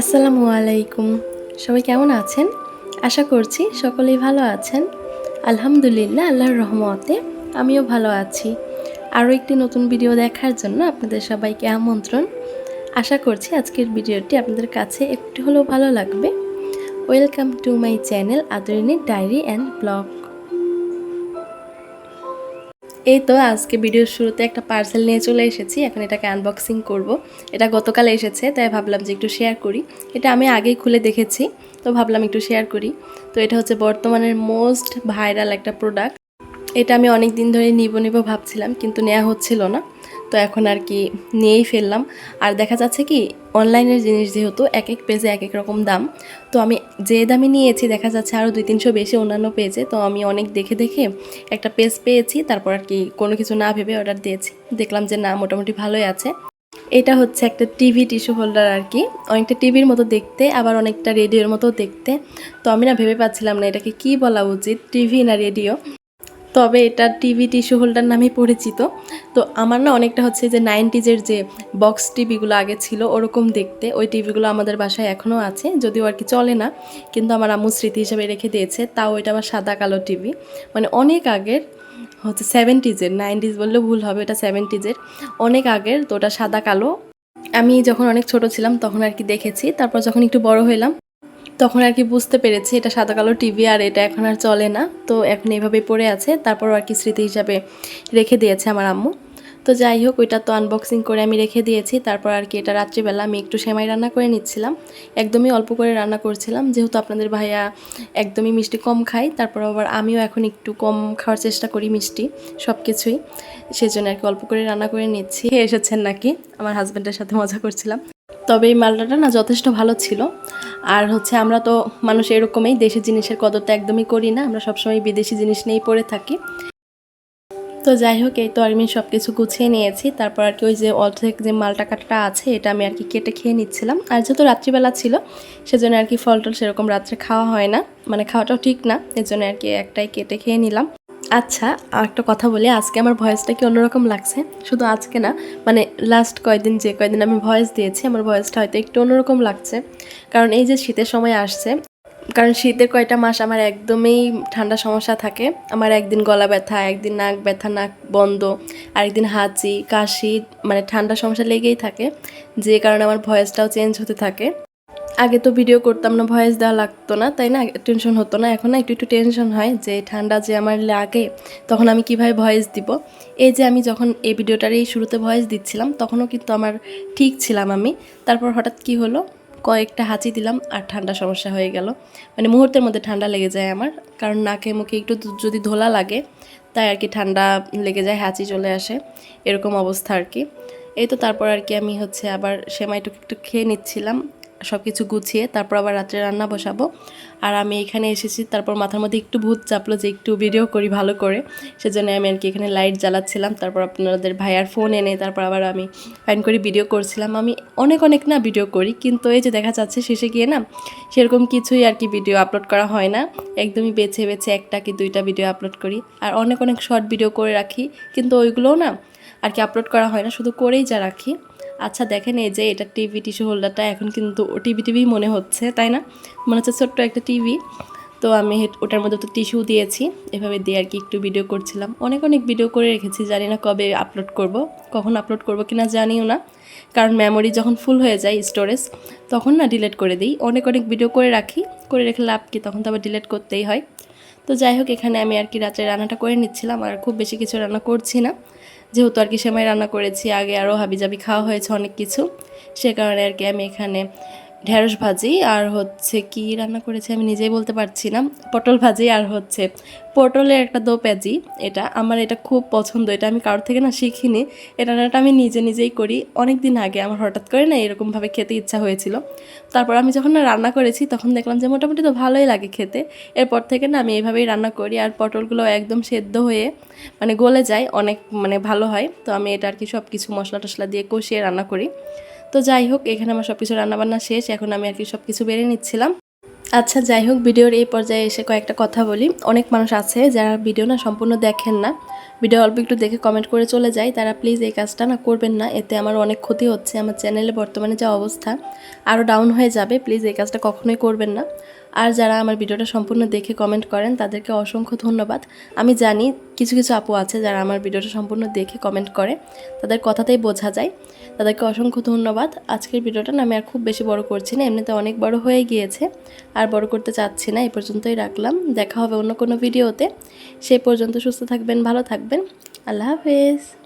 আসসালামু আলাইকুম। সবাই কেমন আছেন? আশা করছি সকলেই ভালো আছেন। আলহামদুলিল্লাহ, আল্লাহর রহমতে আমিও ভালো আছি। আরও একটি নতুন ভিডিও দেখার জন্য আপনাদের সবাইকে আমন্ত্রণ। আশা করছি আজকের ভিডিওটি আপনাদের কাছে একটু হলেও ভালো লাগবে। ওয়েলকাম টু মাই চ্যানেল আদরিনীর ডায়েরি অ্যান্ড ব্লগ। এই তো আজকে ভিডিওর শুরুতে একটা পার্সেল নিয়ে চলে এসেছি। এখন এটাকে আনবক্সিং করব। এটা গতকাল এসেছে, তাই ভাবলাম যে একটু শেয়ার করি। এটা আমি আগেই খুলে দেখেছি, তো ভাবলাম একটু শেয়ার করি। তো এটা হচ্ছে বর্তমানের মোস্ট ভাইরাল একটা প্রোডাক্ট এটা আমি অনেক দিন ধরে নিব নিব ভাবছিলাম, কিন্তু নেওয়া হচ্ছিল না। তো এখন আর কি নিয়েই ফেললাম। আর দেখা যাচ্ছে কি, অনলাইনের জিনিস যেহেতু এক এক পেজে এক এক রকম দাম, তো আমি যে দামে নিয়েছি, দেখা যাচ্ছে আরও দুই তিনশো বেশি অন্যান্য পেজে তো আমি অনেক দেখে দেখে একটা পেজ পেয়েছি, তারপর আর কি কোনো কিছু না ভেবে অর্ডার দিয়েছি। দেখলাম যে না, মোটামুটি ভালোই আছে। এটা হচ্ছে একটা টিভি টিস্যু হোল্ডার আর কি। অনেকটা টিভির মতো দেখতে, আবার অনেকটা রেডিওর মতো দেখতে। তো আমি না ভেবে পাচ্ছিলাম না এটাকে কি বলা উচিত টিভি না রেডিও তবে এটা টিভি টিস্যু হোল্ডার নামে পরিচিত। তো আমার না অনেকটা হচ্ছে যে নাইনটিজের যে বক্স টিভিগুলো আগে ছিল ওরকম দেখতে। ওই টিভিগুলো আমাদের বাসায় এখনও আছে, যদিও আর কি চলে না, কিন্তু আমার আম্মু স্মৃতি হিসেবে রেখে দিয়েছে। তাও এটা আমার সাদা কালো টিভি। মানে অনেক আগের, হচ্ছে সেভেন্টিজের নাইনটিজ বললেও ভুল হবে এটা সেভেন্টিজের অনেক আগের, তো ওটা সাদা কালো। আমি যখন অনেক ছোট ছিলাম তখন আর কি দেখেছি। তারপর যখন একটু বড় হইলাম তখন আর কি বুঝতে পেরেছি এটা সাদা কালো টিভি আর এটা এখন আর চলে না। তো এখন এভাবে পড়ে আছে। তারপর আর কি স্মৃতি হিসাবে রেখে দিয়েছে আমার আম্মু। তো যাই হোক, ওইটা তো আনবক্সিং করে আমি রেখে দিয়েছি। তারপর আর কি এটা রাত্রিবেলা আমি একটু সেমাই রান্না করে নিচ্ছিলাম। একদমই অল্প করে রান্না করছিলাম। যেহেতু আপনাদের ভাইয়া একদমই মিষ্টি কম খায়, তারপর আবার আমিও এখন একটু কম খাওয়ার চেষ্টা করি মিষ্টি সব কিছুই সেজন্য আর কি অল্প করে রান্না করে নিচ্ছি। এসেছেন নাকি? আমার হাজব্যান্ডের সাথে মজা করছিলাম। তবে এই মালটাটা না যথেষ্ট ভালো ছিল। আর হচ্ছে আমরা তো মানুষ এরকমই দেশি জিনিসের কদর তো একদমই করি না, আমরা সবসময় বিদেশি জিনিস নিয়েই পড়ে থাকি। তো যাই হোক, এই তো আমি সব কিছু গুছিয়ে নিয়েছি। তারপর আর কি ওই যে অর্ধেক যে মালটা কাটাটা আছে, এটা আমি আর কি কেটে খেয়ে নিচ্ছিলাম। আর যেহেতু রাত্রিবেলা ছিল, সেজন্য আর কি ফল টল সেরকম রাত্রে খাওয়া হয় না। মানে খাওয়াটাও ঠিক না, এর জন্য আর কি একটাই কেটে খেয়ে নিলাম। আচ্ছা আর একটা কথা বলি। আজকে আমার ভয়েসটা কি অন্যরকম লাগছে? শুধু আজকে না মানে লাস্ট কয়দিন যে কয়দিন আমি ভয়েস দিয়েছি, আমার ভয়েসটা হয়তো একটু অন্যরকম লাগছে। কারণ এই যে শীতের সময় আসছে, কারণ শীতের কয়টা মাস আমার একদমই ঠান্ডা সমস্যা থাকে। আমার একদিন গলা ব্যথা, একদিন নাক ব্যথা, নাক বন্ধ, আরেকদিন হাঁচি, কাশি মানে ঠান্ডা সমস্যা লেগেই থাকে। যে কারণে আমার ভয়েসটাও চেঞ্জ হতে থাকে। আগে তো ভিডিও করতাম না ভয়েস দেওয়া লাগতো না, তাই না? টেনশন হতো না। এখন না একটু একটু টেনশন হয় যে ঠান্ডা যে আমার লাগে, তখন আমি কীভাবে ভয়েস দিব? এই যে আমি যখন এই ভিডিওটার এই শুরুতে ভয়েস দিচ্ছিলাম, তখনও কিন্তু আমার ঠিক ছিলাম আমি। তারপর হঠাৎ কি হলো? কয়েকটা হাঁচি দিলাম আর ঠান্ডা সমস্যা হয়ে গেল। মানে মুহূর্তের মধ্যে ঠান্ডা লেগে যায় আমার, কারণ নাকে, মুখে একটু যদি ধোলা লাগে, তাই আর কি ঠান্ডা লেগে যায়, হাঁচি চলে আসে, এরকম অবস্থা আর কি। এই তো তারপর আর কি আমি হচ্ছে আবার সেমাইটুকু একটু খেয়ে নিচ্ছিলাম। সব কিছু গুছিয়ে তারপর আবার রাত্রে রান্না বসাবো। আর আমি এখানে এসেছি, তারপর মাথার মধ্যে একটু ভূত চাপলো যে একটু ভিডিও করি ভালো করে। সেজন্য আমি আর কি এখানে লাইট জ্বালাচ্ছিলাম, তারপর আপনাদের ভাইয়ার ফোন এনে তারপর আবার আমি ফাইন করে ভিডিও করছিলাম। আমি অনেক অনেক না ভিডিও করি, কিন্তু এই যে দেখা যাচ্ছে শেষে গিয়ে না সেরকম কিছুই আর কি ভিডিও আপলোড করা হয় না। একদমই বেছে বেছে একটা কি দুইটা ভিডিও আপলোড করি। আর অনেক অনেক শর্ট ভিডিও করে রাখি, কিন্তু ওইগুলোও না আর কি আপলোড করা হয় না, শুধু করেই যা রাখি। আচ্ছা দেখেন এই যে এটা টিভি, টিস্যু হোল্ডারটা এখন কিন্তু টিভি টিভি মনে হচ্ছে, তাই না? মনে হচ্ছে ছোট্ট একটা টিভি। তো আমি ওটার মধ্যে তো টিস্যু দিয়েছি। এভাবে দিয়ে আর কি একটু ভিডিও করছিলাম। অনেক অনেক ভিডিও করে রেখেছি, জানি না কবে আপলোড করব, কখন আপলোড করব কিনা জানিও না। কারণ মেমোরি যখন ফুল হয়ে যায় স্টোরেজ তখন না ডিলেট করে দিই। অনেক অনেক ভিডিও করে রাখি, করে রেখে লাভ কি, তখন তো আবার ডিলেট করতেই হয়। তো যাই হোক, এখানে আমি আর কি রাত্রে রান্নাটা করে নিচ্ছিলাম, আর খুব বেশি কিছু রান্না করছি না। যেহেতু আর কি সেমাই রান্না করেছি, আগে আরও হাবিজাবি খাওয়া হয়েছে অনেক কিছু, সে কারণে আর কি আমি এখানে ঢেঁড়স ভাজি আর হচ্ছে কি রান্না করেছি আমি নিজেই বলতে পারছি না। পটল ভাজি আর হচ্ছে পটলের একটা দো পেঁয়াজি, এটা আমার এটা খুব পছন্দ, এটা আমি কারোর থেকে না শিখিনি। এই রান্নাটা আমি নিজে নিজেই করি। অনেক দিন আগে আমার হঠাৎ করে না এরকমভাবে খেতে ইচ্ছা হয়েছিল। তারপর আমি যখন না রান্না করেছি তখন দেখলাম যে মোটামুটি তো ভালোই লাগে খেতে। এরপর থেকে না আমি এইভাবেই রান্না করি আর পটলগুলো একদম সেদ্ধ হয়ে মানে গলে যায়, অনেক মানে ভালো হয়। তো আমি এটা আর কি সব কিছু মশলা টশলা দিয়ে কষিয়ে রান্না করি। তো যাই হোক, এখানে আমার সব কিছু রান্নাবান্না শেষ, এখন আমি আর কি সব কিছু বেড়ে নিচ্ছিলাম। আচ্ছা যাই হোক, ভিডিওর এই পর্যায়ে এসে কয়েকটা কথা বলি। অনেক মানুষ আছে যারা ভিডিও না সম্পূর্ণ দেখেন না। ভিডিও অল্প একটু দেখে কমেন্ট করে চলে যায় তারা প্লিজ এই কাজটা না করবেন না, এতে আমার অনেক ক্ষতি হচ্ছে। আমার চ্যানেলে বর্তমানে যা অবস্থা আরও ডাউন হয়ে যাবে। প্লিজ এই কাজটা কখনোই করবেন না। আর যারা আমার ভিডিওটা সম্পূর্ণ দেখে কমেন্ট করেন, তাদেরকে অসংখ্য ধন্যবাদ। আমি জানি কিছু কিছু আপু আছে যারা আমার ভিডিওটা সম্পূর্ণ দেখে কমেন্ট করে, তাদের কথাতেই বোঝা যায়। তাদেরকে অসংখ্য ধন্যবাদ। আজকের ভিডিওটা আমি আর খুব বেশি বড় করছি না, এমনিতে অনেক বড় হয়ে গিয়েছে। আর বড় করতে চাচ্ছি না, এই পর্যন্তই রাখলাম। দেখা হবে অন্য কোনো ভিডিওতে। সে পর্যন্ত সুস্থ থাকবেন, ভালো থাকবেন। আল্লাহ হাফেজ।